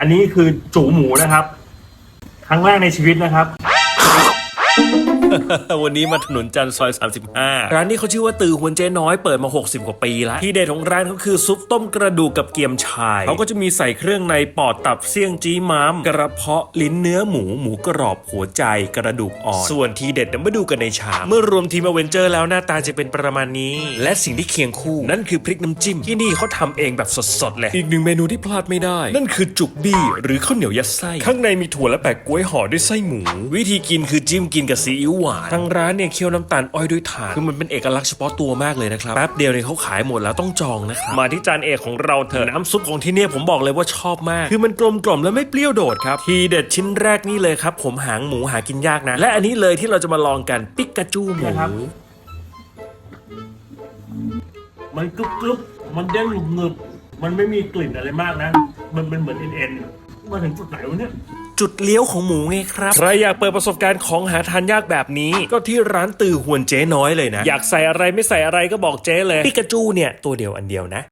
อันนี้คือจูหมูนะครับ ครั้งแรกในชีวิตนะครับ วันนี้มาถนนจันทร์ซอย 35 ร้านนี้เขาชื่อว่าตือหวนเจ๊น้อยเปิดมา 60 กว่าปีแล้ว ที่เด็ดของร้านเขาคือซุปต้มกระดูกกับเกี๊ยมชายเขาก็จะมีใส่เครื่องในปอดตับเสี่ยงจี้ม้ามกระเพาะลิ้นเนื้อหมูหมูกรอบหัวใจกระดูกอ่อนส่วนทีเด็ดนำมาดูกันในชามเมื่อรวมทีมอเวนเจอร์แล้วหน้าตาจะเป็นประมาณนี้ และสิ่งที่เคียงคู่ นั่นคือพริกน้ำจิ้มที่นี่เขาทำเองแบบสดๆเลยอีกหนึ่งเมนูที่พลาดไม่ได้ นั่นคือจุกบี้หรือข้าวเหนียวยัดไส้ข้างในมีถั่วและแปะกล้วยห่อด้วยไส้หมู วิธีกินคือจิ้มกินกับซีอิ๊วหวานทางร้านเนี่ยเคี่ยวน้ำตาลอ้อยด้วยถ่านคือมันเป็นเอกลักษณ์เฉพาะตัวมากเลยนะครับแป๊บเดียวเนี่ยเขาขายหมดแล้วต้องจองนะครับมาที่จานเอกของเราเถอะน้ำซุปของที่เนี่ยผมบอกเลยว่าชอบมาก คือมันกลมกล่อมและไม่เปรี้ยวโดดครับทีเด็ดชิ้นแรกนี่เลยครับ ผมหางหมูหากินยากนะ และอันนี้เลยที่เราจะมาลองกันปิกาจูหมูนะครับมันกรุบกรุบมันเด้งหนึบหนึบมันไม่มีกลิ่นอะไรมากนะ มันเป็นเหมือนเอ็นเอ็น มาถึงจุดไหนวะเนี่ย จุดเลี้ยวของหมูไงครับ ใครอยากเปิดประสบการณ์ของหาทานยากแบบนี้ ก็ที่ร้านตือหวนเจ๊น้อยเลยนะ อยากใส่อะไรไม่ใส่อะไรก็บอกเจ๊เลยปิกาจูเนี่ยตัวเดียวอันเดียวนะ